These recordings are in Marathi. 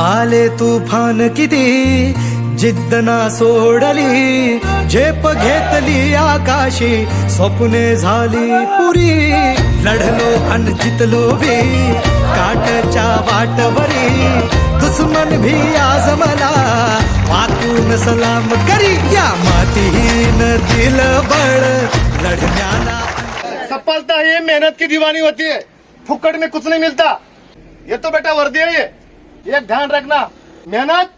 आले तुफान किती? जिद्द ना सोडली झेप घेतली आकाशी स्वप्ने झाली पुरी. लढलो अन जितलो भी काटच्या वाटवरी. दुश्मन भी आज मला वाकून सलाम करी. या मातीहीन दिल बळ लढण्याला. सफलता ये मेहनत की दीवानी होती. है फुकट में कुछ नहीं मिलता. ये तो बेटा वर्दी है ये. एक ध्यान रखना। मेहनत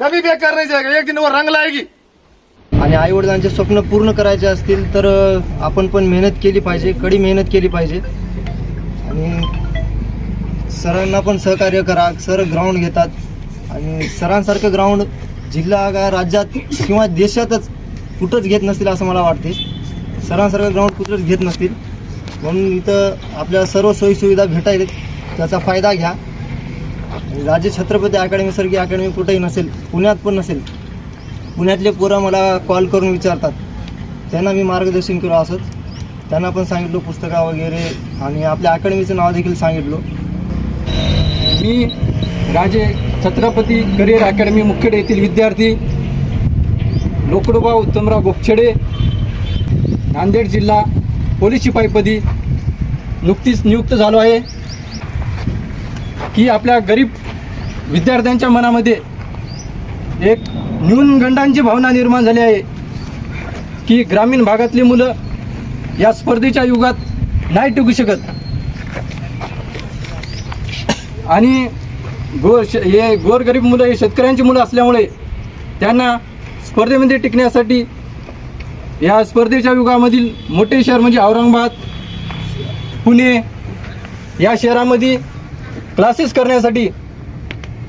कभी बेकार नाही जाएगा एक दिन वर रंग लाएगी। आणि आई वडिलांचे स्वप्न पूर्ण करायचे असतील तर अ, आपण पण मेहनत केली पाहिजे कडी मेहनत केली पाहिजे. आणि सरांना पण सहकार्य करा सर ग्राउंड घेतात. आणि सरांसारखं ग्राउंड जिल्हा का राज्यात किंवा देशातच कुठंच घेत नसतील असं मला वाटते. सरांसारखं ग्राउंड कुठंच घेत नसतील. म्हणून इथं आपल्या सर्व सोयीसुविधा भेटायला त्याचा फायदा घ्या. म्हणजे राजे छत्रपती अकॅडमीसारखी अकॅडमी कुठेही नसेल पुण्यात पण नसेल पुण्यातले पोरं मला कॉल करून विचारतात. त्यांना मी मार्गदर्शन केलं असंच. त्यांना पण सांगितलं पुस्तका वगैरे आणि आपल्या अकॅडमीचं नाव देखील सांगितलं. मी राजे छत्रपती करिअर अकॅडमी मुखेड येथील विद्यार्थी लोकडोबा उत्तमराव गोपछेडे नांदेड जिल्हा पोलीस शिपाईपदी नुकतीच नियुक्त झालो आहे. की आपल्या गरीब विद्यार्थ्यांच्या मनामध्ये एक न्यूनगंडांची भावना निर्माण झाली आहे की ग्रामीण भागातली मुलं या स्पर्धेच्या युगात नाही टिकू शकत. आणि गोर श- हे गोरगरीब मुलं हे शेतकऱ्यांची मुलं असल्यामुळे त्यांना स्पर्धेमध्ये टिकण्यासाठी या स्पर्धेच्या युगामधील मोठे शहर म्हणजे औरंगाबाद पुणे या शहरामध्ये क्लासेस करण्यासाठी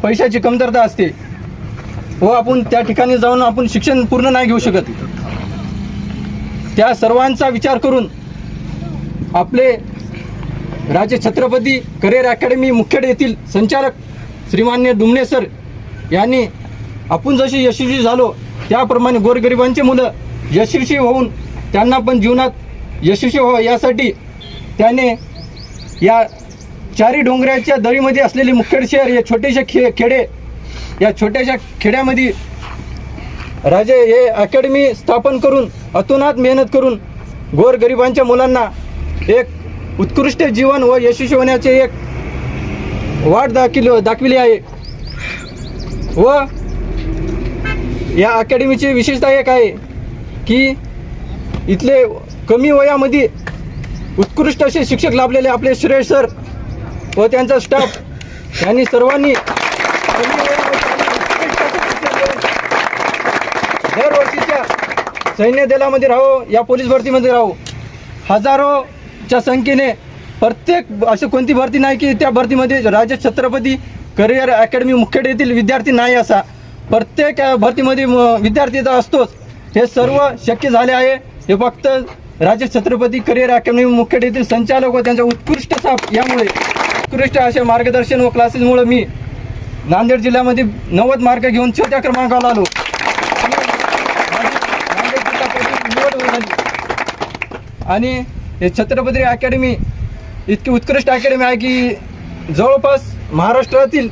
पैशाची कमतरता असते व आपण त्या ठिकाणी जाऊन आपण शिक्षण पूर्ण नाही घेऊ शकत. त्या सर्वांचा विचार करून आपले राजे छत्रपती करिअर अकॅडमी मुखेड येथील संचालक श्रीमान्य डुमणे सर यांनी आपण जशी यशस्वी झालो त्याप्रमाणे गोरगरिबांची मुलं यशस्वी होऊन त्यांना पण जीवनात यशस्वी व्हावं यासाठी त्याने या चारी डोंगराच्या दरीमध्ये असलेले मुखेड शहर हे छोटेसे खे खेडे या छोट्याशा खेड्यामध्ये राजे हे अकॅडमी स्थापन करून अतोनात मेहनत करून गोरगरिबांच्या मुलांना एक उत्कृष्ट जीवन व यशस्वी होण्याचे एक वाट दाखिल दाखविली आहे. व या अकॅडमीची विशेषता एक आहे की इथले कमी वयामध्ये उत्कृष्ट असे शिक्षक लाभलेले आपले श्रेय सर व त्यांचा स्टाफ यांनी सर्वांनी दरवर्षीच्या सैन्य दलामध्ये राहो या पोलीस भरतीमध्ये राहो. हजारोच्या संख्येने प्रत्येक अशी कोणती भरती नाही की त्या भरतीमध्ये राज्य छत्रपती करिअर अकॅडमी मुखेड येथील विद्यार्थी नाही असा. प्रत्येक भरतीमध्ये विद्यार्थी तर असतोच. हे सर्व शक्य झाले आहे. हे फक्त राजे छत्रपती करिअर अकॅडमी मुखेड येथील संचालक व त्यांचा उत्कृष्ट साफ यामुळे. उत्कृष्ट असे मार्गदर्शन व क्लासेसमुळे मी नांदेड जिल्ह्यामध्ये नव्वद मार्क घेऊन चौथ्या क्रमांकाला आलो. आणि हे छत्रपती अकॅडमी इतकी उत्कृष्ट अकॅडमी आहे की जवळपास महाराष्ट्रातील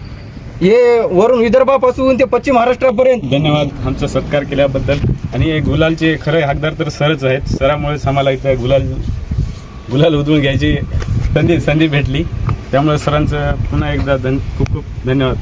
हे वरून विदर्भापासून ते पश्चिम महाराष्ट्रापर्यंत. धन्यवाद आमचा सत्कार केल्याबद्दल. आणि हे गुलालचे खरे हकदार तर सरच आहेत. सरामुळेच आम्हाला इथं गुलाल गुलाल उधळून घ्यायची संधी संधी भेटली. त्यामुळे सरांचं पुन्हा एकदा धन खूप खूप धन्यवाद.